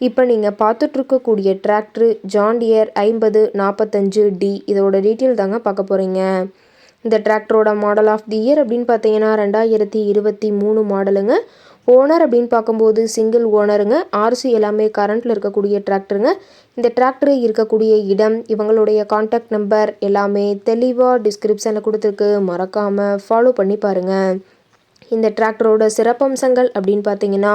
இப்போ நீங்கள் பார்த்துட்ருக்கக்கூடிய tractor John Deere ஐம்பது நாற்பத்தஞ்சு டி இதோட டீட்டெயில் தாங்க பார்க்க போகிறீங்க இந்த டிராக்டரோட மாடல் ஆஃப் தி இயர் அப்படின்னு பார்த்தீங்கன்னா ரெண்டாயிரத்தி இருபத்தி மூணு மாடலுங்க ஓனர் அப்படின்னு பார்க்கும்போது சிங்கிள் ஓனருங்க ஆர்சி எல்லாமே கரண்ட்டில் இருக்கக்கூடிய டிராக்டருங்க இந்த டிராக்டர் இருக்கக்கூடிய இடம் இவங்களுடைய காண்டாக்ட் நம்பர் எல்லாமே தெளிவாக டிஸ்கிரிப்ஷனில் கொடுத்துருக்கு. மறக்காமல் ஃபாலோ பண்ணி பாருங்கள் இந்த டிராக்டரோட சிறப்பம்சங்கள் அப்படின்னு பார்த்தீங்கன்னா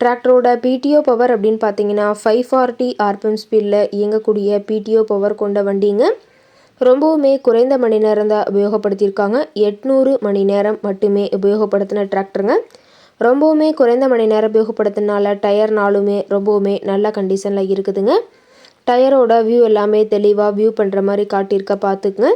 டிராக்டரோட பிடிஓ பவர் அப்படின்னு பார்த்தீங்கன்னா ஃபைவ் ஃபார்ட்டி ஆர்பிஎம் ஸ்பீடில் இயங்கக்கூடிய பிடிஓ பவர் கொண்ட வண்டிங்க. ரொம்பவுமே குறைந்த மணி நேரம் தான் உபயோகப்படுத்தியிருக்காங்க. எட்நூறு மணி நேரம் மட்டுமே உபயோகப்படுத்தின டிராக்டருங்க ரொம்பவுமே குறைந்த மணி நேரம் உபயோகப்படுத்தினால டயர்னாலுமே ரொம்பவுமே நல்ல கண்டிஷனில் இருக்குதுங்க. டயரோட வியூ எல்லாமே தெளிவாக வியூ பண்ணுற மாதிரி காட்டியிருக்க பார்த்துக்குங்க.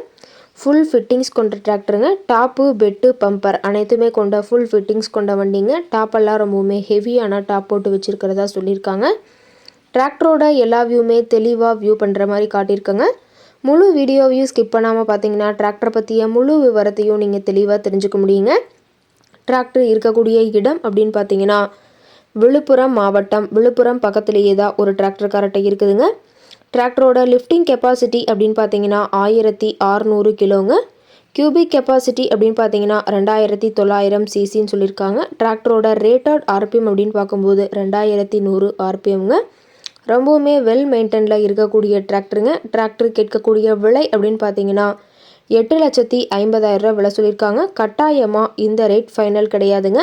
ஃபுல் ஃபிட்டிங்ஸ் கொண்ட டிராக்டருங்க டாப்பு பெட்டு பம்பர் அனைத்துமே கொண்ட ஃபுல் ஃபிட்டிங்ஸ் கொண்ட வண்டிங்க. டாப்பெல்லாம் ரொம்பவுமே ஹெவியான டாப் போட்டு வச்சுருக்கிறதா சொல்லியிருக்காங்க. டிராக்டரோட எல்லா வியூமே தெளிவாக வியூ பண்ணுற மாதிரி காட்டியிருக்கங்க. முழு வீடியோவையும் ஸ்கிப் பண்ணாமல் பார்த்தீங்கன்னா டிராக்டரை பற்றிய முழு விவரத்தையும் நீங்கள் தெளிவாக தெரிஞ்சுக்க முடியுங்க. டிராக்டர் இருக்கக்கூடிய இடம் அப்படின்னு பார்த்தீங்கன்னா விழுப்புரம் மாவட்டம். விழுப்புரம் பக்கத்துலேயே தான் ஒரு டிராக்டர் கரெக்டாக இருக்குதுங்க. டிராக்டரோட லிஃப்டிங் கெப்பாசிட்டி அப்படின்னு பார்த்தீங்கன்னா ஆயிரத்தி ஆறுநூறு கிலோங்க. கியூபிக் கெப்பாசிட்டி அப்படின்னு பார்த்தீங்கன்னா ரெண்டாயிரத்தி தொள்ளாயிரம் சிசின்னு சொல்லியிருக்காங்க. டிராக்டரோட ரேட்டட் ஆர்பிஎம் அப்படின்னு பார்க்கும்போது ரெண்டாயிரத்தி நூறு ஆர்பிஎம்ங்க ரொம்பவுமே வெல் மெயின்டெனில் இருக்கக்கூடிய டிராக்டருங்க டிராக்டர் கேட்கக்கூடிய விலை அப்படின்னு பார்த்தீங்கன்னா எட்டு லட்சத்தி ஐம்பதாயிரரூபா விலை சொல்லியிருக்காங்க. கட்டாயமாக இந்த ரேட் ஃபைனல் கிடையாதுங்க.